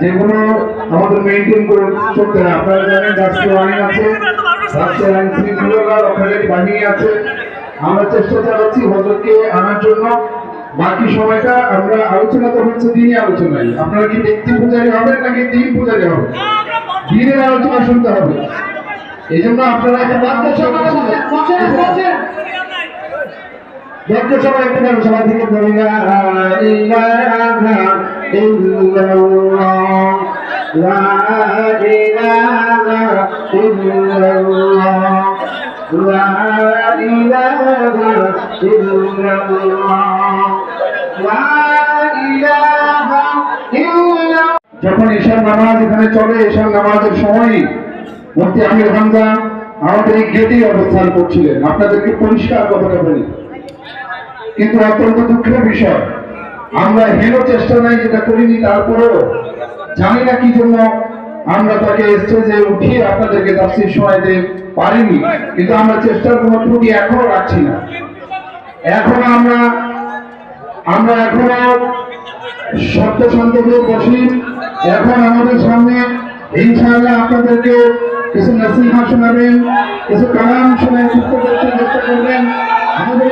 যেগুলো আমাদের মেনটেন করে চলতে হয় আপনারা জানেন রাষ্ট্রীয় আইন আছে রাষ্ট্রীয় আইন শৃঙ্খলা রক্ষাকারী বাহিনী আছে। আমরা চেষ্টা চালাচ্ছি হজরতকে আনার জন্য। বাকি সময়টা আমরা আলোচনা তো হচ্ছে দিনই আলোচনায়। আপনারা কি ব্যক্তি পূজারী হবেন নাকি দিন পূজারী হবেন? দিনের আলোচনা শুনতে হবে। এই জন্য আপনারা একটা বাধ্য দেখতে সবাই একটু সবাই থেকে বলি লা যখন ঈশান নামাজ এখানে চলে ঈশান নামাজের সময় মুফতি আমির হামজা আমাদের এই গেটেই অবস্থান করছিলেন। আপনাদেরকে পরিষ্কার কথাটা বলি। কিন্তু অত্যন্ত দুঃখের বিষয়, আমরা হেন চেষ্টা নাই যেটা করিনি, তারপরেও জানি না কি জন্য আমরা তাকে স্টেজে উঠিয়ে আপনাদেরকে তাফসির শোনাইতে পারিনি, কিন্তু আমরা চেষ্টার কোনো ত্রুটি এখনও রাখছি না। এখন আমরা আমরা এখনও সত্য শান্ত হয়ে বসি। এখন আমাদের সামনে ইনশাআল্লাহ আপনাদেরকে কিছু নসিহা শোনাবেন, কিছু কালাম শোনায় যুক্ত করতে চেষ্টা করবেন। আমাদের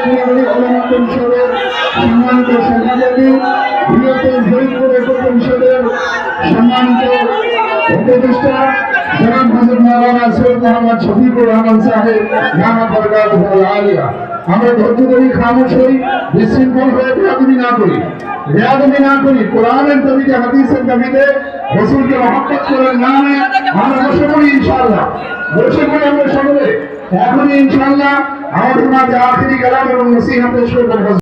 সম্মানিত সভাপতি সম্মানিত উপদেষ্টা আমাদের মাঝে আখিরি কালাম এবং